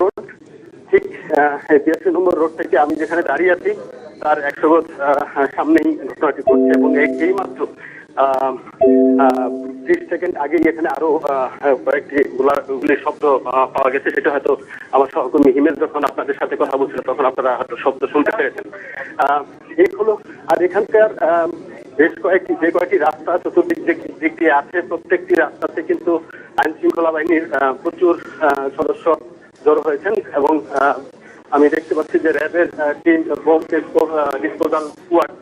Road, ঠিক বিরাশি নম্বর road থেকে আমি যেখানে দাঁড়িয়ে আছি, তার একশো গজ সামনেই ঘটনাটি ঘটছে এবং এই- মাত্র ত্রিশ সেকেন্ড আগেই এখানে আরও কয়েকটি গুলির শব্দ পাওয়া গেছে। সেটা হয়তো আমার সহকর্মী হিমেল যখন আপনাদের সাথে কথা বলছিল, তখন আপনারা হয়তো শব্দ শুনতে পেরেছেন। এই হলো, আর এখানকার বেশ কয়েকটি, যে কয়েকটি রাস্তা চতুর্দিক দিক- দিয়ে আছে। প্রত্যেকটি রাস্তাতে কিন্তু আইন শৃঙ্খলা বাহিনীর প্রচুর সদস্য জড়ো হয়েছেন এবং আমি দেখতে পাচ্ছি যে র্যাবের টিম ডিসপোজাল স্কোয়াড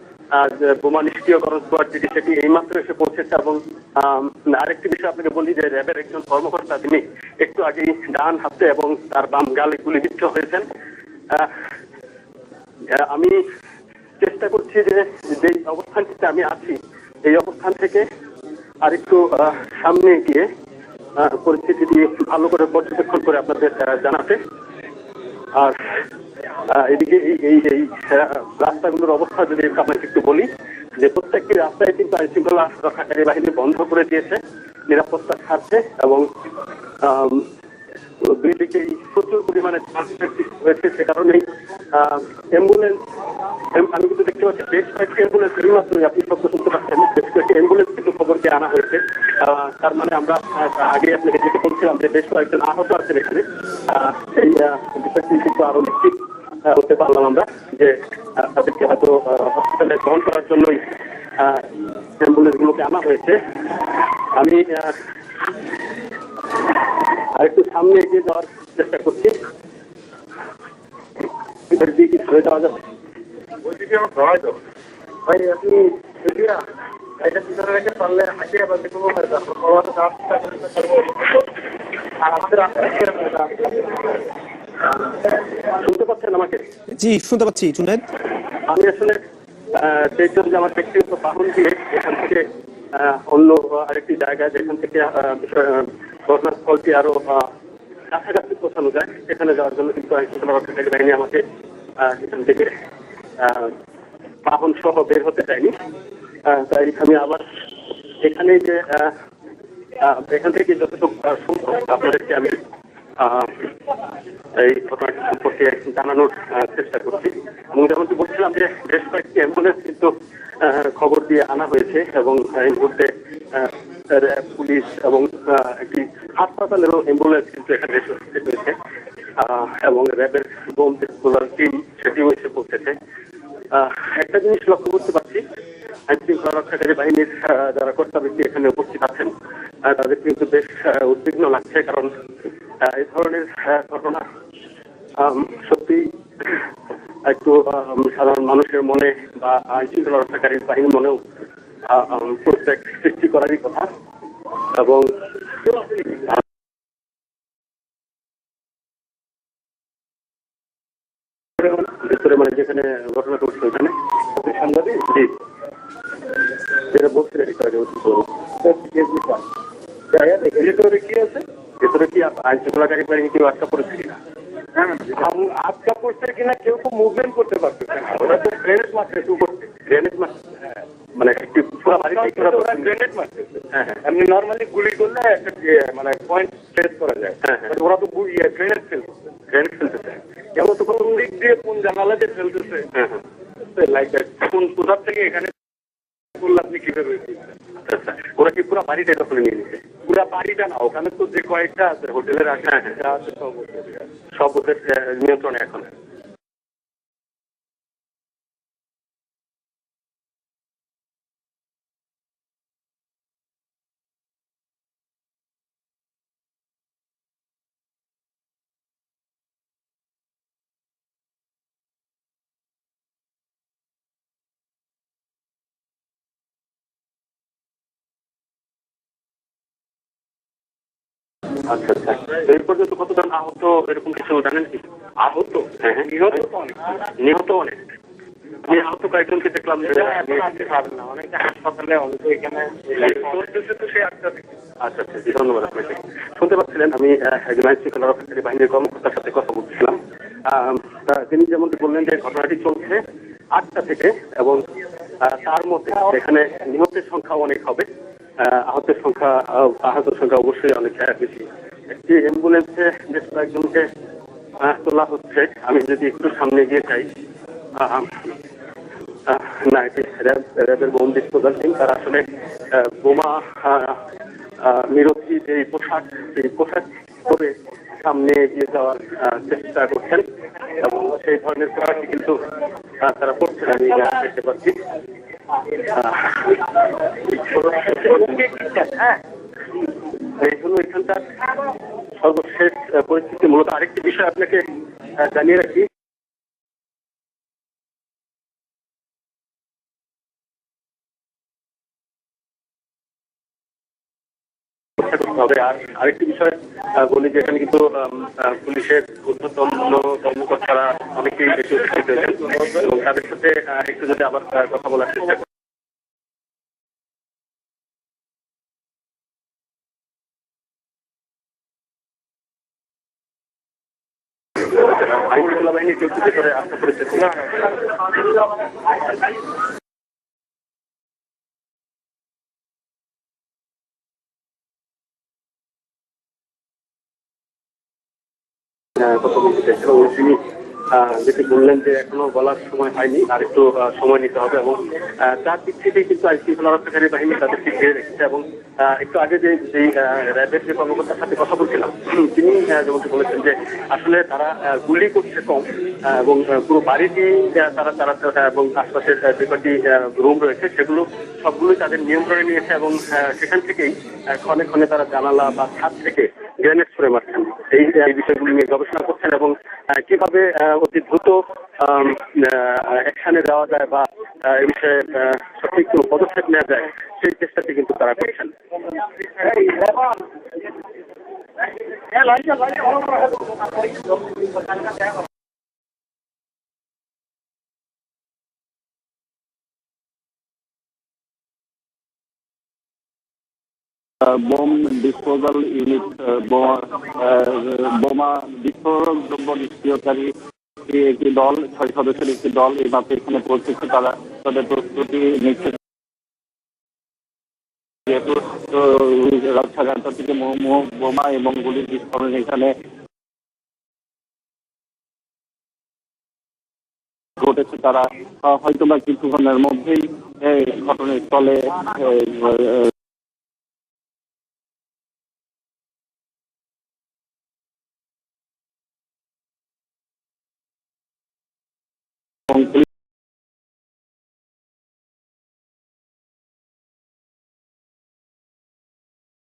বোমা নিষ্ক্রিয়করণ স্কোয়াড যেটি, সেটি এইমাত্র এসে পৌঁছেছে এবং আরেকটি বিষয় আপনাকে বলি যে র্যাবের একজন কর্মকর্তা, তিনি একটু আগেই ডান হাতে এবং তার বাম গালে গুলিবিদ্ধ হয়েছেন। আমি চেষ্টা করছি যে যেই অবস্থানটিতে আমি আছি, এই অবস্থান থেকে আরেকটু সামনে গিয়ে আহ, একটু ভালো করে পর্যবেক্ষণ করে আপনাদের জানাতে। আর এদিকে এই এই রাস্তাগুলোর অবস্থা যদি আপনাকে একটু বলি যে প্রত্যেকটি রাস্তায় কিন্তু আইন শৃঙ্খলা রক্ষাকারী বাহিনী বন্ধ করে দিয়েছে নিরাপত্তার স্বার্থে এবং দুই দিকেই প্রচুর পরিমাণে হয়েছে সে কারণেই অ্যাম্বুলেন্স আমি কিন্তু দেখতে পাচ্ছি বেশ কয়েকটি অ্যাম্বুলেন্স এই মাত্রই আপনি শব্দ শুনতে পাচ্ছেন। বেশ কয়েকটি অ্যাম্বুলেন্স কিন্তু খবরকে আনা হয়েছে। তার মানে আমরা আগে আপনাকে যেটা বলছিলাম যে বেশ কয়েকজন আহত আছেন এখানে। সেই বিষয়টি কিন্তু আরও নিশ্চিত হতে পারলাম আমরা যে তাদেরকে হয়তো হসপিটালে গ্রহণ করার জন্যই অ্যাম্বুলেন্স গুলোকে আনা হয়েছে। আমি আহ, আরেকটু সামনে এগিয়ে যাওয়ার চেষ্টা করছি। যাওয়া যাবে? ওইদিকে আমার ভয় তো। ভাই আপনি যদিও এটা ভিতরে রেখে পারলে হাঁটিয়ে আবার দেখব আর আমাদের শুনতে পাচ্ছেন আমাকে? জি শুনতে পাচ্ছি জুনেদ আমি আসলে চেয়েছিলাম যে আমার ব্যক্তিগত বাহন দিয়ে এখান থেকে অন্য আরেকটি জায়গায় যেখান থেকে ঘটনাস্থলটি আরও কাছাকাছি পৌঁছানো যায় সেখানে যাওয়ার জন্য কিন্তু আইন শৃঙ্খলা রক্ষাকারী বাহিনী আমাকে এখান থেকে বাহন সহ বের হতে আহ, তাই আমি আবার এখানে যে এখান থেকে যতটুকু সম্ভব আপনাদেরকে আমি এই ঘটনাটি সম্পর্কে জানানোর চেষ্টা করছি। এবং যেমনটি বলছিলাম যে বেশ কয়েকটি অ্যাম্বুলেন্স কিন্তু খবর দিয়ে আনা হয়েছে এবং এই মুহূর্তে র্যাব, পুলিশ এবং একটি হাসপাতালেরও অ্যাম্বুলেন্স কিন্তু এখানে হয়েছে। এবং র্যাবের বোম ডিসপোজাল টিম সেটিও এসে পৌঁছেছে আহ, একটা জিনিস লক্ষ্য করতে পারছি। আইন শৃঙ্খলা রক্ষাকারী বাহিনীর যারা কর্তা ব্যক্তি এখানে উপস্থিত আছেন তাদের কিন্তু বেশ উদ্বিগ্ন লাগছে কারণ এই ধরনের ঘটনা সত্যি একটু সাধারণ মানুষের মনে বা আইন শৃঙ্খলা রক্ষাকারী বাহিনীর মনেও প্রত্যেক সৃষ্টি করারই কথা। এবং যেখানে ঘটনা ঘটছে ওখানে সাংবাদিক? জি। যেটা বলছিলেন ভেতরে কি আছে? ভেতরে কি আইন শৃঙ্খলাকারী বাহিনী কেউ আটকা পড়েছে কিনা? আটকা পড়ছে কিনা কেউ তো মুভমেন্ট করতে ওরা তো গ্রেনেড মারছে একটু করছে। গ্রেনেড মারছে মানে একটি পুরো বাড়ি গ্রেনেড মারছে হ্যাঁ হ্যাঁ। এমনি নর্মালি গুলি করলে একটা ইয়ে, মানে পয়েন্ট ট্রেস করা যায়। হ্যাঁ, হ্যাঁ। ওরা তো গ্রেনেড ফেলতেছে গ্রেনেড ফেলতেছে কেমন তো কোন দিক দিয়ে কোন জানালা দিয়ে ফেলতেছে হ্যাঁ হ্যাঁ। লাইক দ্যাট কোন কোথার থেকে এখানে করলে আপনি কীভাবে আচ্ছা আচ্ছা। ওরা কি পুরো বাড়িটা দখলে নিয়ে নিছে? পুরা বাড়িটা না ওখানে তো যে কয়েকটা আছে হোটেলের হ্যাঁ, হ্যাঁ। আছে সব ওদের নিয়ন্ত্রণে এখন। আচ্ছা আচ্ছা। এই পর্যন্ত কতজন আহত এরকম কিছু জানেন কি? আহত? হ্যাঁ হ্যাঁ। নিহত? অনেক অনেক। আমি আহত কয়েকজনকে দেখলাম। হাসপাতালে অনেকে এখানে আচ্ছা আচ্ছা জি ধন্যবাদ আপনাকে। শুনতে পাচ্ছিলেন আমি আহ, একজন আইন শৃঙ্খলা রক্ষাকারী বাহিনীর কর্মকর্তার সাথে কথা বলছিলাম। তিনি যেমনটি বললেন যে ঘটনাটি চলছে আটটা থেকে এবং তার মধ্যে এখানে নিহতের সংখ্যা অনেক হবে আহতের সংখ্যা আহ, আহতের সংখ্যা অবশ্যই অনেক বেশি। একটি অ্যাম্বুলেন্সে বেশ কয়েকজনকে তোলা হচ্ছে। আমি যদি একটু সামনে গিয়ে আহ, না এটি র্যাব র্যাবের বোম ডিসপোজাল টিম তারা আসলে বোমা নিরোধী যে পোশাক সেই পোশাক পরে সামনে এগিয়ে যাওয়ার চেষ্টা করছেন। এবং সেই ধরনের পোশাকই কিন্তু তারা পড়ছেন আমি দেখতে পাচ্ছি। এই এখানকার সর্বশেষ পরিস্থিতি। মূলত আরেকটি বিষয় আপনাকে জানিয়ে রাখি। চেষ্টা করতে হবে। আর আরেকটি বিষয় বলি যে এখানে কিন্তু পুলিশের ঊর্ধ্বতন কর্মকর্তারা অনেকেই বেশি উপস্থিত হয়েছেন এবং তাদের সাথে একটু যদি আবার কথা বলার চেষ্টা করি। আইন শৃঙ্খলা বাহিনী কিছু আশা করেছে। এবং তিনি যেটি বললেন যে এখনও বলার সময় হয়নি আর সময় নিতে হবে এবং তার দিক থেকে কিন্তু রক্ষাকারী বাহিনী তাদেরকে ঘিরে রেখেছে এবং একটু আগে যে যে আহ, র্যাবের যে কর্মকর্তার সাথে কথা বলছিলাম তিনি যেমনটি বলেছেন যে আসলে তারা গুলি করছে কম এবং পুরো বাড়িটি তারা তারা এবং আশপাশের যে কটি রুম রয়েছে সেগুলো সবগুলোই তাদের নিয়ন্ত্রণে নিয়েছে এবং সেখান থেকেই ক্ষণে ক্ষণে তারা জানালা বা ছাদ থেকে গ্রেনেড ছুড়ে মারছেন এই বিষয়গুলো নিয়ে গবেষণা করছেন এবং কীভাবে অতি দ্রুত অ্যাকশনে যাওয়া যায় বা এই বিষয়ে সঠিক কোনো পদক্ষেপ নেওয়া যায়, সেই চেষ্টাটি কিন্তু তারা করছেন। বোম ডিসপোজাল ইউনিট বোমা বিস্ফোরক দ্রব্য নিষ্ক্রিয়কারী একটি দল ছয় সদস্যের একটি দল এই মাত্র এখানে পৌঁছেছে। তারা তাদের প্রস্তুতি নিচ্ছে। যেহেতু মো- মো- বোমা এবং গুলির বিস্ফোরণ এখানে ঘটেছে। তারা আহ, হয়তোবা কিছুক্ষণের মধ্যেই ঘটনাস্থলে আহ, এবং পুলিশ